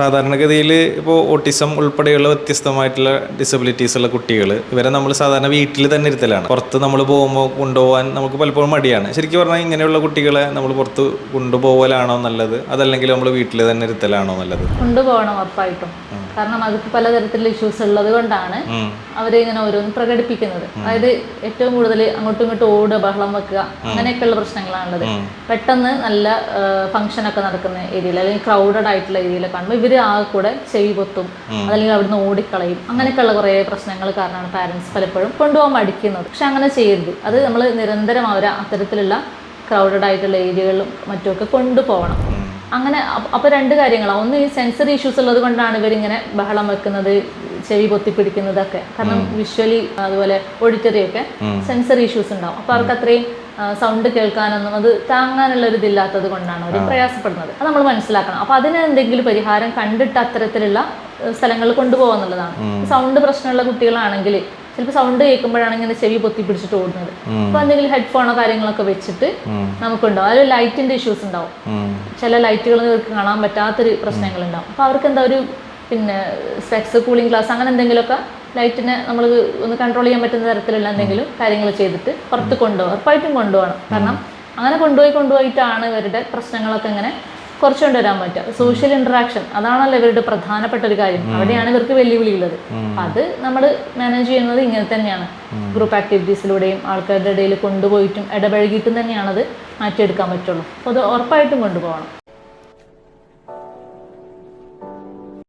സാധാരണഗതിയിൽ ഇപ്പോൾ ഓട്ടിസം ഉൾപ്പെടെയുള്ള വ്യത്യസ്തമായിട്ടുള്ള ഡിസബിലിറ്റീസ് ഉള്ള കുട്ടികൾ ഇവരെ നമ്മൾ സാധാരണ വീട്ടിൽ തന്നെ ഇരുത്തലാണ്. പുറത്ത് നമ്മൾ പോകുമ്പോൾ കൊണ്ടുപോകാൻ നമുക്ക് പലപ്പോഴും മടിയാണ്. ശരിക്കും പറഞ്ഞാൽ ഇങ്ങനെയുള്ള കുട്ടികളെ നമ്മൾ പുറത്ത് കൊണ്ടുപോകലാണോ നല്ലത്? അതല്ലെങ്കിൽ നമ്മൾ വീട്ടിൽ തന്നെ ഇരുത്തലാണോ നല്ലത്? കൊണ്ടുപോകണം ഉറപ്പായിട്ടും. കാരണം അവർക്ക് പലതരത്തിലുള്ള ഇഷ്യൂസ് ഉള്ളത് കൊണ്ടാണ് അവരെ ഇങ്ങനെ ഓരോന്ന് പ്രകടിപ്പിക്കുന്നത്. അതായത് ഏറ്റവും കൂടുതൽ അങ്ങോട്ടും ഇങ്ങോട്ടും ഓടുക ബഹളം വെക്കുക അങ്ങനെയൊക്കെയുള്ള പ്രശ്നങ്ങളാണുള്ളത് പെട്ടെന്ന് നല്ല ഫംഗ്ഷൻ ഒക്കെ നടക്കുന്ന ഏരിയയിൽ അല്ലെങ്കിൽ ക്രൗഡഡ് ആയിട്ടുള്ള ഏരിയയിലൊക്കെ കാണുമ്പോൾ ഇവർ ആ കൂടെ ചെവി പൊത്തും അതല്ലെങ്കിൽ അവിടുന്ന് ഓടിക്കളയും അങ്ങനെയൊക്കെയുള്ള കുറേ പ്രശ്നങ്ങൾ കാരണമാണ് പാരൻസ് പലപ്പോഴും കൊണ്ടുപോകാൻ മടിക്കുന്നത്. പക്ഷെ അങ്ങനെ ചെയ്യരുത്. അത് നമ്മൾ നിരന്തരം അവരെ അത്തരത്തിലുള്ള ക്രൗഡഡ് ആയിട്ടുള്ള ഏരിയകളിലും മറ്റുമൊക്കെ കൊണ്ടുപോകണം. അങ്ങനെ അപ്പോൾ രണ്ട് കാര്യങ്ങളാണ് ഒന്ന് ഈ സെൻസറി ഇഷ്യൂസ് ഉള്ളത് കൊണ്ടാണ് ഇവരിങ്ങനെ ബഹളം വെക്കുന്നത് ചെവി പൊത്തിപ്പിടിക്കുന്നതൊക്കെ കാരണം വിഷ്വലി അതുപോലെ ഓഡിറ്ററി ഒക്കെ സെൻസറി ഇഷ്യൂസ് ഉണ്ടാവും. അപ്പോൾ അവർക്ക് അത്രയും സൗണ്ട് കേൾക്കാനൊന്നും അത് താങ്ങാനുള്ള ഒരു ഇതില്ലാത്തത് കൊണ്ടാണ് അവർ പ്രയാസപ്പെടുന്നത്. അത് നമ്മൾ മനസ്സിലാക്കണം. അപ്പോൾ അതിന് എന്തെങ്കിലും പരിഹാരം കണ്ടിട്ട് അത്തരത്തിലുള്ള സ്ഥലങ്ങളിൽ കൊണ്ടുപോകാന്നുള്ളതാണ് സൗണ്ട് പ്രശ്നമുള്ള കുട്ടികളാണെങ്കിൽ ചിലപ്പോൾ സൗണ്ട് കേൾക്കുമ്പോഴാണ് ഇങ്ങനെ ചെവി പൊത്തി പിടിച്ചിട്ട് ഓടുന്നത്. അപ്പൊ എന്തെങ്കിലും ഹെഡ്ഫോണോ കാര്യങ്ങളൊക്കെ വെച്ചിട്ട് നമുക്കുണ്ടാവും. അതിൽ ലൈറ്റിന്റെ ഇഷ്യൂസ് ഉണ്ടാവും. ചില ലൈറ്റുകൾ ഇവർക്ക് കാണാൻ പറ്റാത്തൊരു പ്രശ്നങ്ങൾ ഉണ്ടാവും അപ്പോൾ അവർക്ക് എന്താ ഒരു പിന്നെ സ്പെക്സ് കൂളിംഗ് ഗ്ലാസ് അങ്ങനെ എന്തെങ്കിലുമൊക്കെ ലൈറ്റിനെ നമ്മൾ ഒന്ന് കൺട്രോൾ ചെയ്യാൻ പറ്റുന്ന തരത്തിലുള്ള എന്തെങ്കിലും കാര്യങ്ങൾ ചെയ്തിട്ട് പുറത്ത് കൊണ്ടുപോകും. ഉറപ്പായിട്ടും കൊണ്ടുപോകണം. കാരണം അങ്ങനെ കൊണ്ടുപോയി കൊണ്ടുപോയിട്ടാണ് ഇവരുടെ പ്രശ്നങ്ങളൊക്കെ ഇങ്ങനെ കുറച്ച് കൊണ്ടുവരാൻ പറ്റുക. സോഷ്യൽ ഇന്ററാക്ഷൻ അതാണല്ലോ ഇവരുടെ പ്രധാനപ്പെട്ട ഒരു കാര്യം. അവിടെയാണ് ഇവർക്ക് വെല്ലുവിളിയുള്ളത്. ഉള്ളത് അത് നമ്മൾ മാനേജ് ചെയ്യുന്നത് ഇങ്ങനെ തന്നെയാണ്. ഗ്രൂപ്പ് ആക്ടിവിറ്റീസിലൂടെയും ആൾക്കാരുടെ ഇടയിൽ കൊണ്ടുപോയിട്ടും ഇടപഴകിയിട്ടും തന്നെയാണത് മാറ്റിയെടുക്കാൻ പറ്റുള്ളൂ. അപ്പോൾ അത് ഉറപ്പായിട്ടും കൊണ്ടുപോകണം.